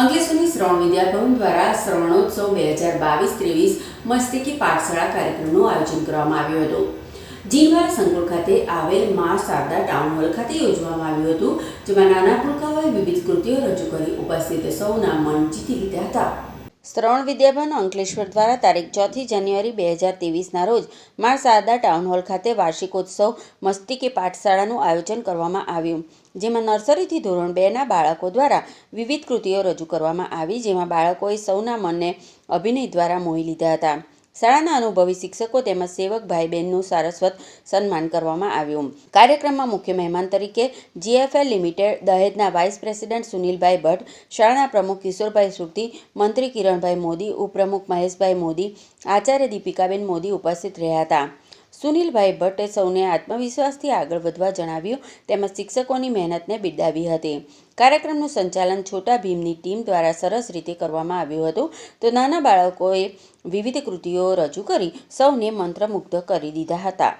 અંકલેશ્વરની શ્રવણ વિદ્યાભવન દ્વારા શ્રવણોત્સવ બે હજાર બાવીસ ત્રેવીસ મસ્તિકી પાઠશાળા કાર્યક્રમનું આયોજન કરવામાં આવ્યું હતું. જીનવાર સંકુલ ખાતે આવેલ મા શારદા ટાઉન હોલ ખાતે યોજવામાં આવ્યું હતું, જેમાં નાના પુલકાઓએ વિવિધ કૃતિઓ રજૂ કરી ઉપસ્થિત સૌના મન જીતી લીધા હતા. શ્રવણ વિદ્યાભવન અંકલેશ્વર દ્વારા તારીખ ચોથી જાન્યુઆરી બે હજાર ત્રેવીસના રોજ મા શારદા ટાઉન હોલ ખાતે વાર્ષિકોત્સવ મસ્તિકી પાઠશાળાનું આયોજન કરવામાં આવ્યું. જેમાં નર્સરીથી ધોરણ બેના બાળકો દ્વારા વિવિધ કૃતિઓ રજૂ કરવામાં આવી, જેમાં બાળકોએ સૌના મનને અભિનય દ્વારા મોહી લીધા હતા. શાળાના અનુભવી શિક્ષકો તેમજ સેવક ભાઈ બહેનનું સારસ્વત સન્માન કરવામાં આવ્યું. કાર્યક્રમમાં મુખ્ય મહેમાન તરીકે જીએફએલ લિમિટેડ, દહેજના વાઇસ પ્રેસિડેન્ટ સુનિલભાઈ ભટ્ટ, શાળાના પ્રમુખ કિશોરભાઈ સુરતી, મંત્રી કિરણભાઈ મોદી, ઉપપ્રમુખ મહેશભાઈ મોદી, આચાર્ય દીપિકાબેન મોદી ઉપસ્થિત રહ્યા હતા. સુનિલભાઈ ભટ્ટે સૌને આત્મવિશ્વાસથી આગળ વધવા જણાવ્યું, તેમજ શિક્ષકોની મહેનતને બિરદાવી હતી. કાર્યક્રમનું સંચાલન છોટા ભીમની ટીમ દ્વારા સરસ રીતે કરવામાં આવ્યું હતું. તો નાના બાળકોએ વિવિધ કૃતિઓ રજૂ કરી સૌને મંત્રમુગ્ધ કરી દીધા હતા.